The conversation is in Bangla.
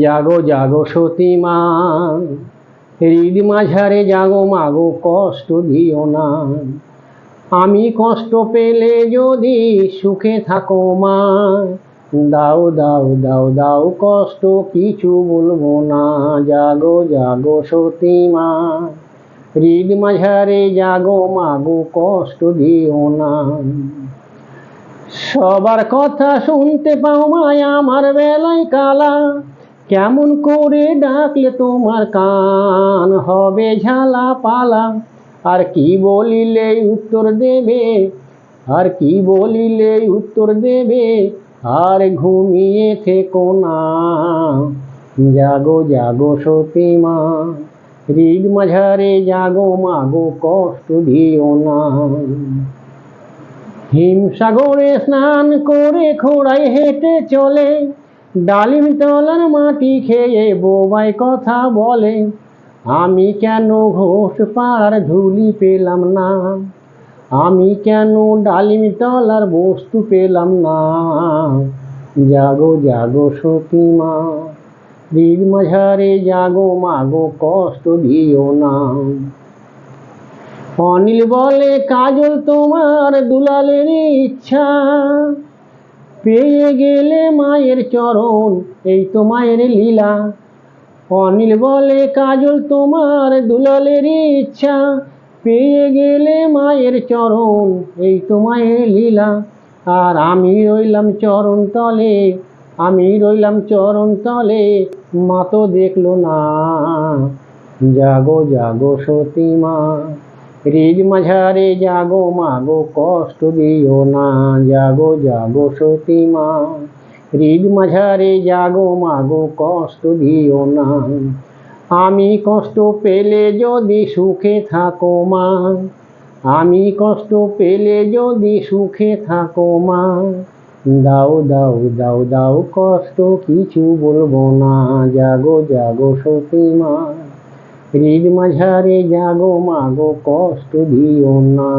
জাগো জাগো সতী মা। হৃদ মাঝারে জাগো, মাগো কষ্ট দিও না। আমি কষ্ট পেলে যদি সুখে থাকো মা, দাও দাও দাও দাও কষ্ট, কিছু বলব না। জাগো জাগো সতী মা। হৃদ মাঝারে জাগো, মাগো কষ্ট দিও না। সবার কথা শুনতে পাও মায় আমার বেলায় কালা। কেমন করে ডাকলে তোমার কান হবে ঝালা পালা। আর কি বলিলে উত্তর দেবে? আর কি বলিলে উত্তর দেবে? আর ঘুমিয়ে থেকো না। জাগো জাগো সতী মা। হৃদ মাঝারে জাগো, মাগো, কষ্ট দিও না। হিমসাগরে স্নান করে খোড়াই হেঁটে চলে। ডালিম তলার মাটি খেয়ে বোবাই কথা বলে, আমি কেন ঘোষ পার ধুলি পেলাম না? আমি কেন ডালিম তলার বস্তু পেলাম না? জাগো জাগো সতী মা হৃদ মাঝারে জাগো, মাগো কষ্ট দিও না। অনিল বলে, কাজল তোমার দুলালের ইচ্ছা। পেয়ে গেলে মায়ের চরণ, এই তো মায়ের লীলা। অনিল বলে, কাজল তোমার দুলালের ইচ্ছা। পেয়ে গেলে মায়ের চরণ, এই তো মায়ের লীলা। আর আমি রইলাম চরণ তলে, আমি রইলাম চরণ তলে, মা তো দেখল না। জাগো জাগো সতী মা হৃদ মাঝারে জাগো, মাগো, কষ্ট দিও না, জাগো জাগো সতী মা। হৃদ মাঝারে জাগো, মাগো, কষ্ট দিও না। আমি কষ্ট পেলে যদি সুখে থাকো মা, আমি কষ্ট পেলে যদি সুখে থাকো মা। দাও দাও দাও দাও কষ্ট, কিছু বলব না, জাগো জাগো সতী মা। হৃদ মাঝারে জাগো মাগো কষ্ট দিও না।